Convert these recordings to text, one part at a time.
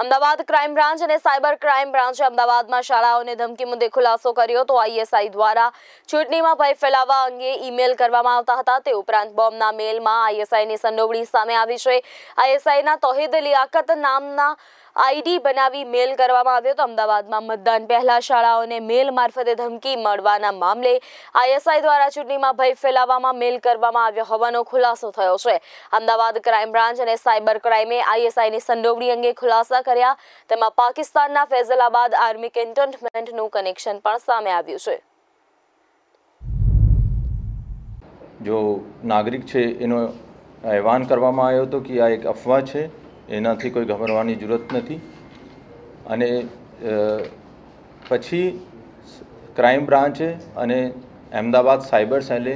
Ahmedabad crime branch અને cyber crime બ્રાન્ચે અમદાવાદમાં શાળાઓને ધમકી મુદ્દે ખુલાસો કર્યો તો આઈએસઆઈ દ્વારા ચૂંટણીમાં ભય ફેલાવવા અંગે ઈમેલ કરવામાં આવતા હતા. તે ઉપરાંત બોમ્બના મેલમાં આઈએસઆઈની સંડોવણી સામે આવી છે. આઈએસઆઈના તોહિદ લિયાકત નામના આઈડી બનાવી મેલ કરવામાં આવ્યો તો અમદાવાદમાં મતદાન પહેલા શાળાઓને મેલ મારફતે ધમકી મળવાના મામલે આઈએસઆઈ દ્વારા ચૂંટણીમાં ભય ફેલાવવામાં મેલ કરવામાં આવ્યો હોવાનો ખુલાસો થયો છે. અમદાવાદ ક્રાઇમ બ્રાન્ચ અને સાયબર ક્રાઇમે આઈએસઆઈની સંડોવણી અંગે ખુલાસા કર્યા. તેમાં પાકિસ્તાનના ફૈઝલાબાદ આર્મી કેન્ટોનમેન્ટનું કનેક્શન પણ સામે આવ્યું છે. જો નાગરિક છે એનો અહેવાન કરવામાં આવ્યો હતો કે આ એક અફવા છે. એનાથી કોઈ ગભરવાની જરૂરત નથી. અને પછી ક્રાઇમ બ્રાન્ચે અને અમદાવાદ સાયબર સેલે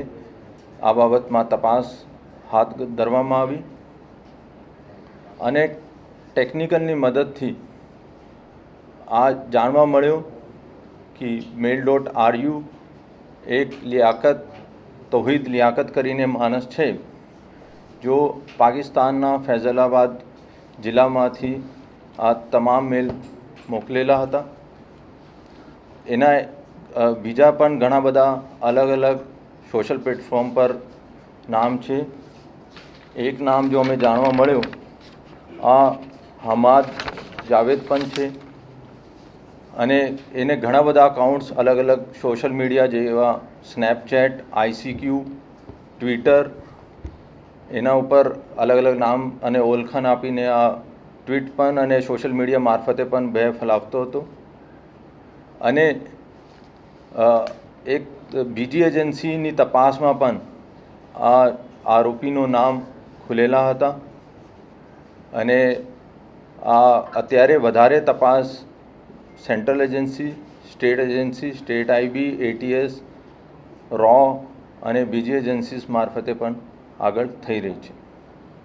આ બાબતમાં તપાસ હાથ ધરવામાં આવી. અને ટેકનિકલની મદદથી આ જાણવા મળ્યું કે મેલ ડોટ આર યુ એક લિયાકત, તોહિદ લિયાકત કરીને માણસ છે, જો પાકિસ્તાનના ફૈઝલાબાદ જિલ્લામાંથી આ તમામ મેલ મોકલેલા હતા. એના બીજા પણ ઘણા બધા અલગ અલગ સોશિયલ પ્લેટફોર્મ પર નામ છે. એક નામ જો અમે જાણવા મળ્યું, આ હમાદ જાવેદ પણ છે. અને એને ઘણા બધા અકાઉન્ટ્સ અલગ અલગ સોશિયલ મીડિયા જેવા સ્નેપચેટ આઈસીક્યુ ટ્વિટર એના ઉપર અલગ અલગ નામ અને ઓળખાણ આપીને આ ટ્વીટ પણ અને સોશિયલ મીડિયા મારફતે પણ ભય ફેલાવતો હતો. અને એક બીજી એજન્સીની તપાસમાં પણ આ આરોપીનું નામ ખુલેલા હતા. અને આ અત્યારે વધારે તપાસ central agency, state agency, state IB, ATS, row અને બીજી એજન્સીસ મારફતે પણ આગળ થઈ રહી છે.